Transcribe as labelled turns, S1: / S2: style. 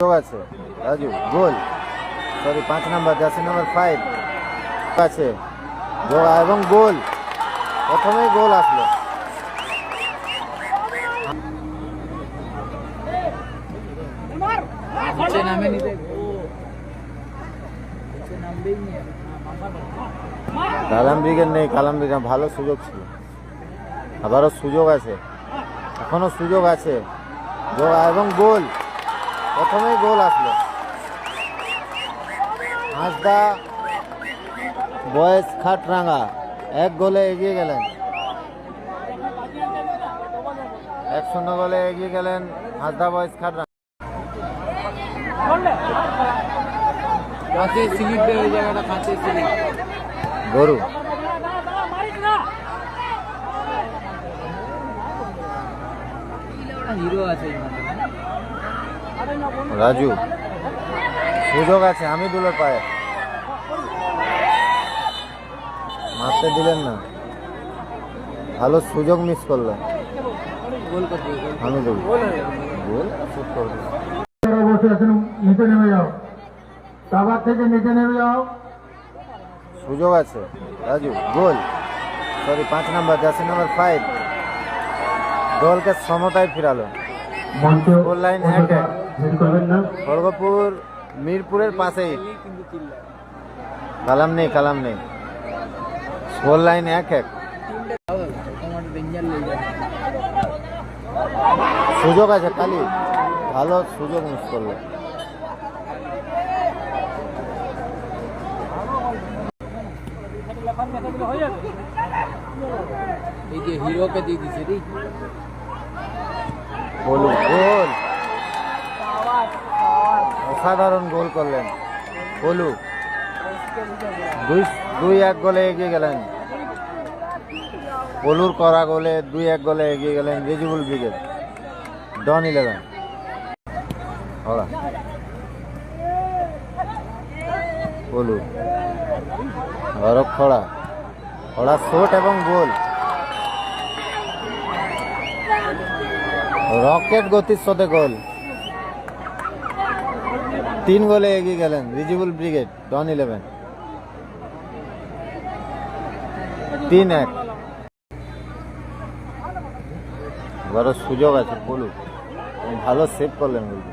S1: আছে। রাজু গোল। সরি পাঁচ number jersey number five আছে। এবং গোল। প্রথমেই গোল আসলো। কালাম ব্রিগেড নেই। কালাম ব্রিগেড ভালো সুযোগ ছিল। আবারও সুযোগ আছে। এখনও সুযোগ আছে। এবং গোল। প্রথমেই গোল আসলো। হাসদা বয়েস খাটরাঙ্গা এক গোলে এগিয়ে গেলেন। এক শূন্য গোলে এগিয়ে গেলেন হাসদা বয়েস খাটরাঙ্গা। গরু।
S2: হিরো আছে?
S1: রাজু সুযোগ আছে আমি দুলের পায়ে। মারতে দিলেন না। ভালো সুযোগ মিস করল
S2: গোল করে দিও, গোল।
S1: আমি সুযোগ আছে রাজু গোল। সরি পাঁচ নাম্বার জার্সি নাম্বার ফাইভ দলকে সমতায় ফিরালো। গোল লাইন এক।
S3: ভিড় করবেন না?
S1: খড়গপুর মিরপুরের পাশেই। কালাম নেই কালাম নেই। স্কোর লাইন এক এক। সুযোগ আছে কালি ভালো সুযোগ মিস করল।
S2: এই যে হিরোকে দিয়ে দিছে রে
S1: বলু গোল অসাধারণ গোল করলেন। বলু, দুই দুই এক গোলে এগিয়ে গেলেন। বলুর করা গোলে দুই এক গোলে এগিয়ে গেলেন রেজিবুল ব্রিগেড। ডন ইলেভেন। ওরা খড়া। খড়া শট এবং গোল। রকেট গতির সাথে গোল। তিন গোলে এগিয়ে গেলেন রিজিবুল ব্রিগেড, ডন ইলেভেন। তিন এক। বড় সুযোগ আছে বলুন ভালো সেভ করলেন বলুন